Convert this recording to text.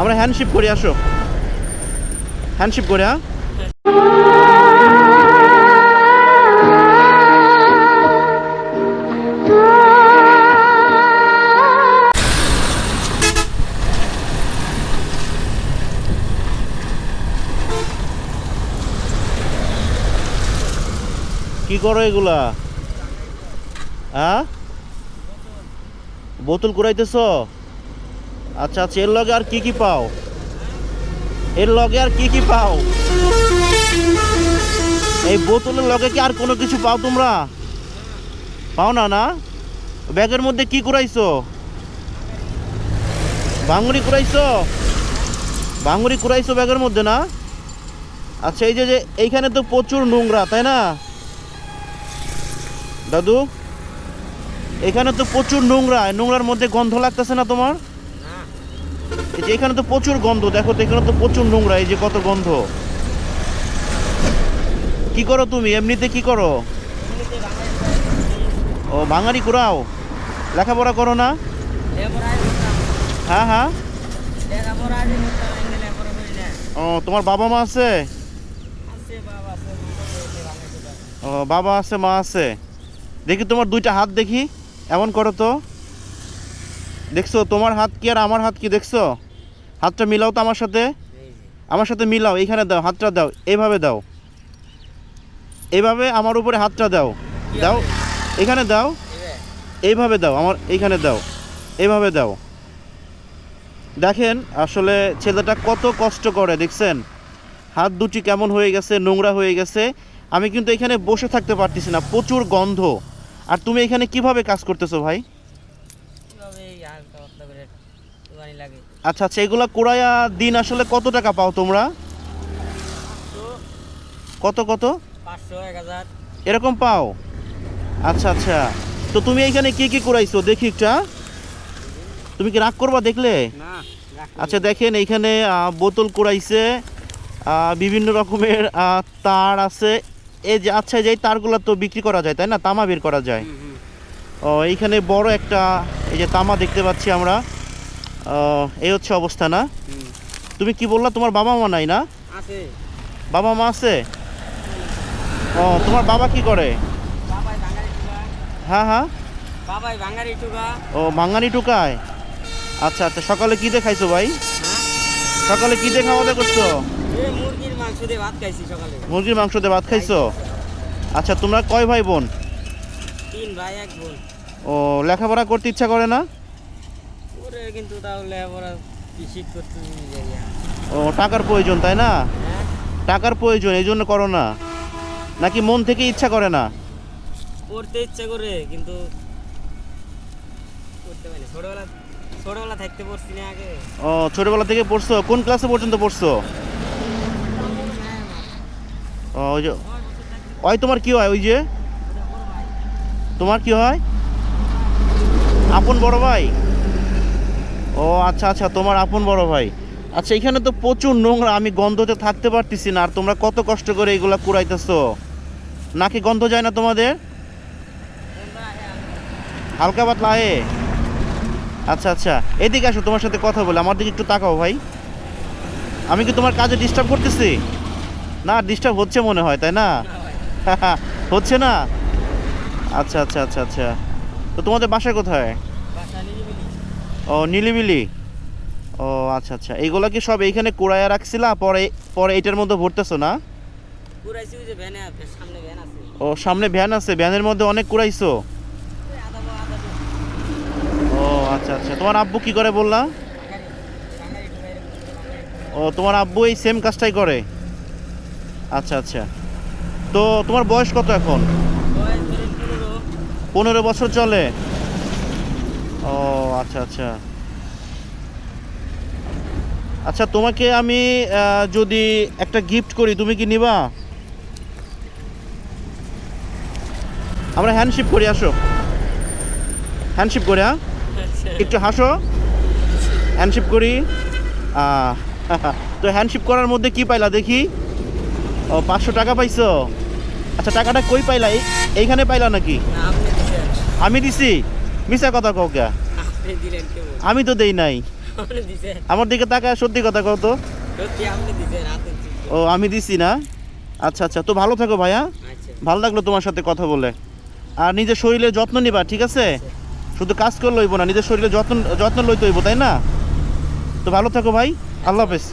আমরা হ্যান্ডশিপ করি আসো। হ্যান্ডশিপ করে হ্যাঁ? কি করো এগুলা? হ্যাঁ? বোতল কুড়াইতেছ? আচ্ছা আচ্ছা এর লগে আর কি কি পাও? এর লগে আর কি কি পাও? এই বোতলের লগে কি আর কোনো কিছু পাও তোমরা? পাও না না? ব্যাগের মধ্যে কি কুড়াইছো? ভাঙুরি কুড়াইছো? ভাঙুরি কুড়াইছো ব্যাগের মধ্যে, না? আচ্ছা এই যে যে, এইখানে তো প্রচুর নোংরা, তাই না? দাদু, এখানে তো প্রচুর নোংরা, নোংরার মধ্যে গন্ধ লাগতেছে না তোমার? এই যে এখানে তো প্রচুর গন্ধ, দেখো তো এখানে তো প্রচুর নোংরা, এই যে কত গন্ধ। কি করো তুমি? এমনিতে কি করো? ও, বাঙালি কুড়াও। লেখাপড়া করো না? হ্যাঁ হ্যাঁ। ও, তোমার বাবা মা আছে? ও, বাবা আছে, মা আছে। দেখি তোমার দুইটা হাত দেখি, এমন করো তো। দেখছ, তোমার হাত কি আর আমার হাত কি, দেখছ? হাতটা মিলাও তো আমার সাথে। আমার সাথে মিলাও, এইখানে দাও, হাতটা দাও, এইভাবে দাও। এইভাবে আমার উপরে হাতটা দাও। দাও, এখানে দাও, এইভাবে দাও, আমার এইখানে দাও, এইভাবে দাও। দেখেন, আসলে ছেলেটা কত কষ্ট করে, দেখছেন? হাত দুটি কেমন হয়ে গেছে, নোংরা হয়ে গেছে। আমি কিন্তু এখানে বসে থাকতে পারতেছি না, প্রচুর গন্ধ। আর তুমি এখানে কীভাবে কাজ করতেছো ভাই? আচ্ছা আচ্ছা এগুলা কুড়াইয়া দিন আসলে কত টাকা পাও তোমরা? কত কত? এরকম পাও? আচ্ছা আচ্ছা। তো তুমি এইখানে কি কি কুড়াইছো দেখি একটা। তুমি কি রাগ করবা দেখলে? আচ্ছা দেখেন এইখানে বোতল কুড়াইছে বিভিন্ন রকমের তার আছে। এই যে আচ্ছা যে এই তারগুলো তো বিক্রি করা যায় তাই না? তামা বের করা যায়। ও এইখানে বড় একটা এই যে তামা দেখতে পাচ্ছি আমরা। এই হচ্ছে অবস্থা না? তুমি কি বললা? তোমার বাবা মা নাই না? বাবা মা আছে? ও তোমার বাবা কি করে? বাঙালি হ্যাঁ হ্যাঁ। বাঙালি ও মাঙ্গানি টুকায়? আচ্ছা আচ্ছা। সকালে কি দিয়ে খাইছো ভাই? হ্যাঁ? সকালে কি দিয়ে খাওয়া দাওয়া করছ? মুরগির মাংস দিয়ে ভাত খাইছি সকালে। মুরগির মাংস দিয়ে ভাত খাইছো? আচ্ছা তোমরা কয় ভাই বোন? তিন ভাই এক বোন। ও লেখাপড়া করতে ইচ্ছা করে না? কিন্তু তাহলে করতে ও টাকার প্রয়োজন তাই না? টাকার প্রয়োজন এই জন্য করো না। নাকি মন থেকে ইচ্ছা করে না? পড়তে ইচ্ছা করে কিন্তু করতে পারি ছোটবেলা ছোটবেলা থাকতে পড়ছি না আগে। ও ছোটবেলা থেকে পড়ছো? কোন ক্লাসে পর্যন্ত পড়ছো? ও ওই যে ওই তোমার কি হয় ওই যে? তোমার কি হয়? আপন বড় ভাই? ও আচ্ছা আচ্ছা তোমার আপন বড় ভাই। আচ্ছা এখানে তো প্রচুর নোংরা, আমি গন্ধতে থাকতে পারতেছি না, আর তোমরা কত কষ্ট করে এগুলা কুড়াইতেছো? নাকি গন্ধ যায় না তোমাদের? হালকা পাতলা আয়ে আচ্ছা আচ্ছা এদিকে আসো, তোমার সাথে কথা বলে, আমার দিকে একটু তাকাও ভাই। আমি কি তোমার কাজে ডিস্টার্ব করতেছি? না ডিস্টার্ব হচ্ছে মনে হয়, তাই না? হচ্ছে না? আচ্ছা আচ্ছা আচ্ছা আচ্ছা। তো তোমাদের বাসা কোথায়? ও নীলিমিলি? ও আচ্ছা আচ্ছা। এইগুলা কি সব এইখানে কুড়াইয়া রাখছিলা? পরে পরে এইটার মধ্যে ভরতেছো না? পুরাইছি ওই যে ভ্যানে আছে সামনে ভ্যান আছে। ও সামনে ভ্যান আছে ভ্যানের মধ্যে অনেক কুড়াইছো। ও আচ্ছা আচ্ছা। তোমার আব্বু কি করে বললা। ও তোমার আব্বু এই সেম কাজটাই করে? আচ্ছা আচ্ছা। তো তোমার বয়স কত এখন? পনেরো বছর চলে। ও আচ্ছা আচ্ছা। আচ্ছা তোমাকে আমি যদি একটা গিফট করি তুমি কি নিবা? আমরা হ্যান্ডশিপ করি আসো। হ্যান্ডশিপ করি হ্যাঁ? আচ্ছা। একটু হাসো। হ্যান্ডশিপ করি। তো হ্যান্ডশিপ করার মধ্যে কি পাইলা দেখি? ও পাঁচশো টাকা পাইছো। আচ্ছা টাকাটা কই পাইলা? এইখানে পাইলা নাকি? আমি দিছি? মিশা কথা দিলেন কেমন? আমি তো দেই নাই। আমার দিকে তাকায় সত্যি কথা কও তো। ও আমি দিছি না। আচ্ছা আচ্ছা তো ভালো থাকো ভাইয়া। আচ্ছা। ভালো লাগল তোমার সাথে কথা বলে। আর নিজের শরীরের যত্ন নিবা ঠিক আছে? শুধু কাজ করলে হইব না নিজের শরীরের যত্ন যত্ন লইতে হইব তাই না? তো ভালো থাকো ভাই। আল্লাহ হাফেজ।